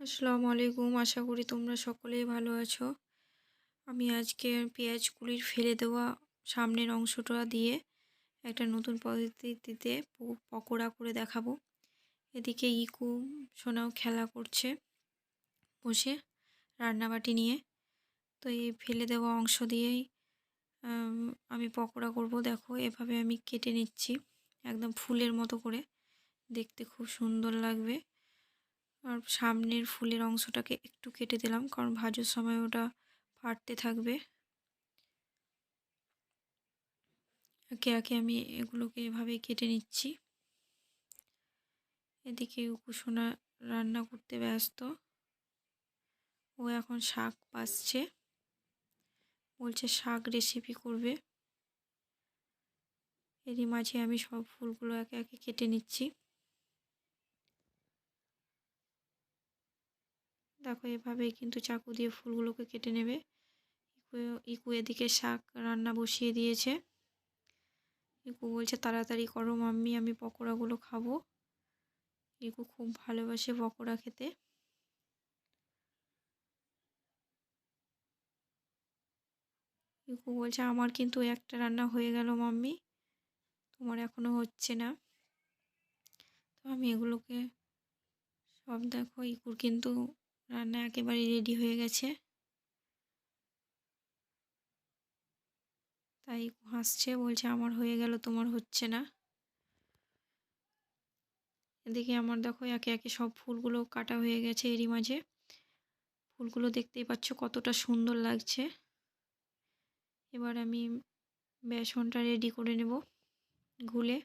আসসালামু আলাইকুম আশা করি তোমরা সকলেই ভালো আছো। আমি আজকে পেঁয়াজগুলির ফেলে দেওয়া সামনের অংশটা দিয়ে একটা নতুন পদ্ধতিতে পকোড়া করে দেখাবো। এদিকে ইকু সোনাও খেলা করছে বসে রান্নাবাটি নিয়ে। তো এই ফেলে দেওয়া অংশ দিয়েই আমি পকোড়া করব। দেখো, এভাবে আমি কেটে নিচ্ছি একদম ফুলের মতো করে। দেখতে খুব সুন্দর লাগবে। আর সামনের ফুলের অংশটাকে একটু কেটে দিলাম, কারণ ভাজার সময় ওটা ফাটতে থাকবে। একে একে আমি এগুলোকে এভাবে কেটে নিচ্ছি। এদিকে কুসোনা রান্না করতে ব্যস্ত। ও এখন শাক পাচ্ছে। বলছে শাক রেসিপি করবে। এরই মাঝে আমি সব ফুলগুলো একে একে কেটে নিচ্ছি। দেখো এভাবেই কিন্তু চাকু দিয়ে ফুলগুলোকে কেটে নেবে। ইকু এদিকে শাক রান্না বসিয়ে দিয়েছে। ইকু বলছে, তাড়াতাড়ি করো মাম্মি, আমি পকোড়াগুলো খাব। ইকু খুব ভালোবাসে পকোড়া খেতে। ইকু বলছে, আমার কিন্তু একটা রান্না হয়ে গেল মাম্মি, তোমার এখনও হচ্ছে না। তো আমি এগুলোকে সব দেখো, ইকুর কিন্তু রান্না একেবারে রেডি হয়ে গেছে। তাই হাসছে, বলছে, আমার হয়ে গেল, তোমার হচ্ছে না। এদিকে আমার দেখো, একে একে সব ফুলগুলো কাটা হয়ে গেছে এরই মাঝে। ফুলগুলো দেখতেই পাচ্ছ কতটা সুন্দর লাগছে। এবার আমি বেসনটা রেডি করে নেব গুলে।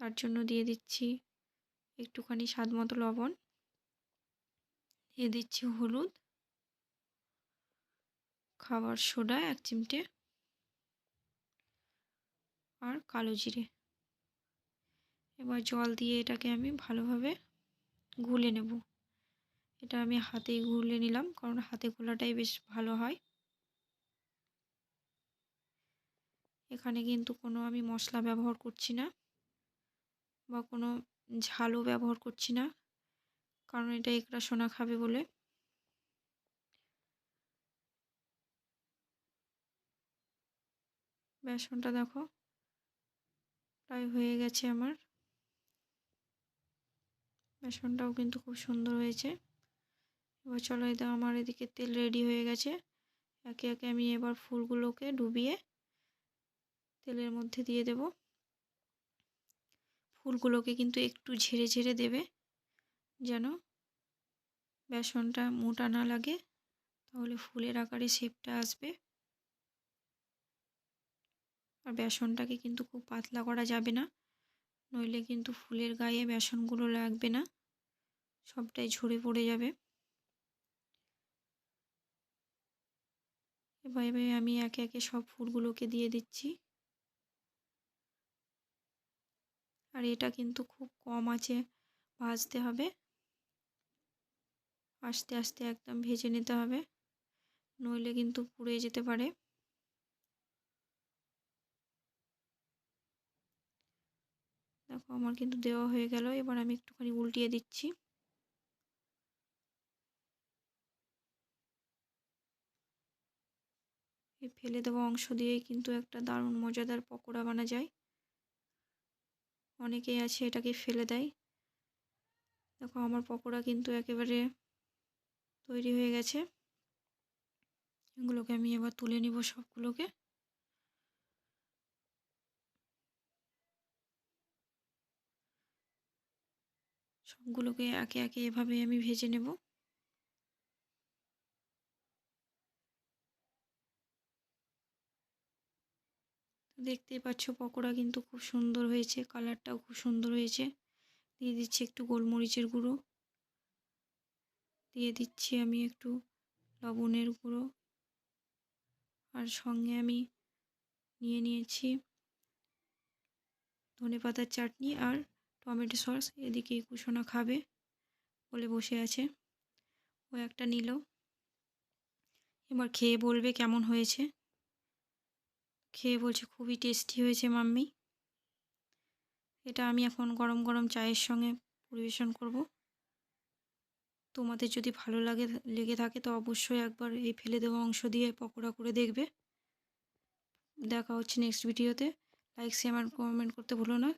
তার জন্য দিয়ে দিচ্ছি একটুখানি স্বাদ মতো লবণ। দিয়ে দিচ্ছি হলুদ। খাবার সোডা এক চিমটে। আর কালো জিরে। এবার জল দিয়ে এটাকে আমি ভালোভাবে গুলে নেব। এটা আমি হাতেই গুলে নিলাম কারণ হাতে গোলাটাই বেশ ভালো হয়। এখানে কিন্তু কোনো আমি মশলা ব্যবহার করছি না বা কোনো ঝালও ব্যবহার করছি না। কারণ এটা একরা সোনা খাবে বলে। বেসনটা দেখো, প্রায় হয়ে গেছে আমার। বেসনটাও কিন্তু খুব সুন্দর হয়েছে। এবার চলো এটা আমার এদিকে তেল রেডি হয়ে গেছে। একে একে আমি এবার ফুলগুলোকে ডুবিয়ে তেলের মধ্যে দিয়ে দেব। ফুলগুলোকে কিন্তু একটু ঝেড়ে ঝেড়ে দেবে। যেন বেসনটা মোটা না লাগে, তাহলে ফুলের আকারে শেপটা আসবে। আর বেসনটাকে কিন্তু খুব পাতলা করা যাবে না, নইলে কিন্তু ফুলের গায়ে বেসনগুলো লাগবে না, সবটাই ঝরে পড়ে যাবে। এভাবে আমি একে একে সব ফুলগুলোকে দিয়ে দিচ্ছি। আর এটা কিন্তু খুব কম আছে, ভাজতে হবে। আস্তে আস্তে একদম ভেজে নিতে হবে। নইলে কিন্তু পুড়ে যেতে পারে। দেখো, আমার কিন্তু দেওয়া হয়ে গেল। এবার আমি একটুখানি উল্টিয়ে দিচ্ছি। এই ফেলে দেওয়া অংশ দিয়েই কিন্তু একটা দারুণ মজাদার পকোড়া বানা যায়। অনেকেই আছে এটাকে ফেলে দেয়। দেখো, আমার পকোড়া কিন্তু একেবারে তৈরি হয়ে গেছে। এগুলোকে আমি এবার তুলে নিব সবগুলোকে। সবগুলোকে একে একে এভাবে আমি ভেজে নেব। দেখতেই পাচ্ছ পকোড়া কিন্তু খুব সুন্দর হয়েছে, কালারটাও খুব সুন্দর হয়েছে। দিয়ে দিচ্ছি একটু গোলমরিচের গুঁড়ো। দিয়ে দিচ্ছি আমি একটু লবণের গুঁড়ো। আর সঙ্গে আমি নিয়ে নিয়েছি ধনে পাতার চাটনি আর টমেটো সস। এদিকে কুসোনা খাবে বলে বসে আছে। ও একটা নিল। এবার খেয়ে বলবে কেমন হয়েছে। খেয়ে বলছে খুবই টেস্টি হয়েছে মাম্মি। এটা আমি এখন গরম গরম চায়ের সঙ্গে পরিবেশন করব। তোমাদের যদি ভালো লাগে, লেগে থাকে, তো অবশ্যই একবার এই ফেলে দেওয়া অংশ দিয়ে পকোড়া করে দেখবে। দেখা হচ্ছে নেক্সট ভিডিওতে লাইক শেয়ার কমেন্ট করতে ভুলো না।